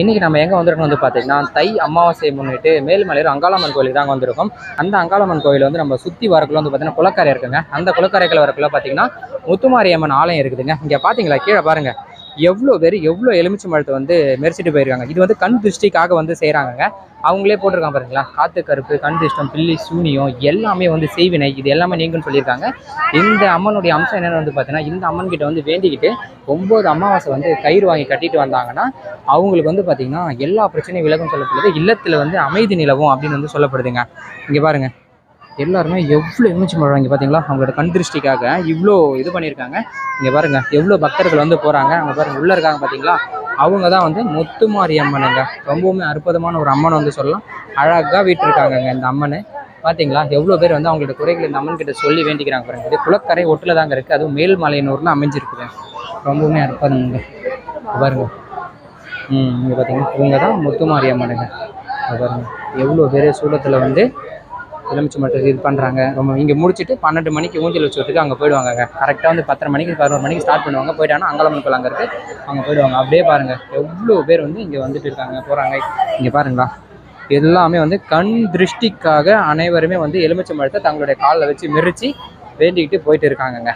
இன்றைக்கி நம்ம எங்கே வந்திருக்கோம் வந்து பார்த்தீங்கன்னா தை அமாவாசையை முன்னிட்டு மேல்மலையூர் அங்காளம்மன் கோயிலுக்கு தான் வந்திருக்கோம். அந்த அங்காளம்மன் கோயில் வந்து நம்ம சுற்றி வரக்குள்ள வந்து பார்த்தீங்கன்னா குளக்கரை இருக்குங்க. அந்த குளக்கரைகள் வரக்குள்ள பார்த்தீங்கன்னா முத்துமாரியம்மன் ஆலயம் இருக்குதுங்க. இங்கே பார்த்தீங்களா கீழே பாருங்கள் எவ்வளோ பேர் எவ்வளோ எலுமிச்சை மரத்தை வந்து மெரிச்சிட்டு போயிருக்காங்க. இது வந்து கண் திருஷ்டிக்காக வந்து செய்கிறாங்க அவங்களே போட்டிருக்காங்க பாருங்களா. காத்து கருப்பு கண் திருஷ்டம் பில்லி சூனியம் எல்லாமே வந்து செய்வினை. இது எல்லாமே நீங்கன்னு சொல்லியிருக்காங்க. இந்த அம்மனுடைய அம்சம் என்னென்னு வந்து பார்த்தீங்கன்னா இந்த அம்மன் கிட்ட வந்து வேண்டிக்கிட்டு ஒம்பது அமாவாசை வந்து கயிறு வாங்கி கட்டிட்டு வந்தாங்கன்னா அவங்களுக்கு வந்து பார்த்திங்கன்னா எல்லா பிரச்சனையும் விலகும் சொல்லப்படுது. இல்லத்தில் வந்து அமைதி நிலவும் அப்படின்னு வந்து சொல்லப்படுதுங்க. இங்கே பாருங்கள் எல்லாருமே எவ்வளோ எமிச்சு பண்ணுறாங்க பார்த்தீங்களா அவங்களோட கண் திருஷ்டிக்காக இவ்வளோ இது பண்ணியிருக்காங்க. இங்கே பாருங்க எவ்வளோ பக்தர்கள் வந்து போகிறாங்க அங்கே பாருங்கள் உள்ளே இருக்காங்க பார்த்தீங்களா அவங்க தான் வந்து முத்துமாரி அம்மனுங்க ரொம்பவுமே அற்புதமான ஒரு அம்மன் வந்து சொல்லலாம். அழகாக வீட்டிருக்காங்கங்க இந்த அம்மனு. பார்த்தீங்களா எவ்வளோ பேர் வந்து அவங்களோட குறைகளை இந்த அம்மன் கிட்ட சொல்லி வேண்டிக்கிறாங்க பாருங்க. இது குளக்கரை ஒட்டில் தாங்க இருக்குது அதுவும் மேல்மலையனூர்னு அமைஞ்சிருக்குது. ரொம்பவுமே அற்புதங்க. பாருங்க. ம் இங்கே பார்த்தீங்கன்னா இவங்க தான் முத்துமாரி அம்மனுங்க பாருங்க. எவ்வளோ பேர் சூழத்தில் வந்து எலுமிச்சை மட்டும் இது பண்ணுறாங்க ரொம்ப இங்கே முடிச்சுட்டு பன்னெண்டு மணிக்கு ஊஞ்சல் வச்சுட்டு அங்கே போயிடுவாங்க. கரெக்டாக வந்து பத்தரை மணிக்கு பதினோரு மணிக்கு ஸ்டார்ட் பண்ணுவாங்க. போயிட்டாங்கன்னா அங்காளம்மன் கோயில் அங்கே இருக்குது அங்கே போயிடுவாங்க. அப்படியே பாருங்கள் எவ்வளோ பேர் வந்து இங்கே வந்துட்டு இருக்காங்க போகிறாங்க இங்கே பாருங்களா. எல்லாமே வந்து கண் திருஷ்டிக்காக அனைவருமே வந்து எலுமிச்சை மரத்தை தங்களுடைய காலில் வச்சு மெரிச்சு வேண்டிக்கிட்டு போயிட்டு இருக்காங்கங்க.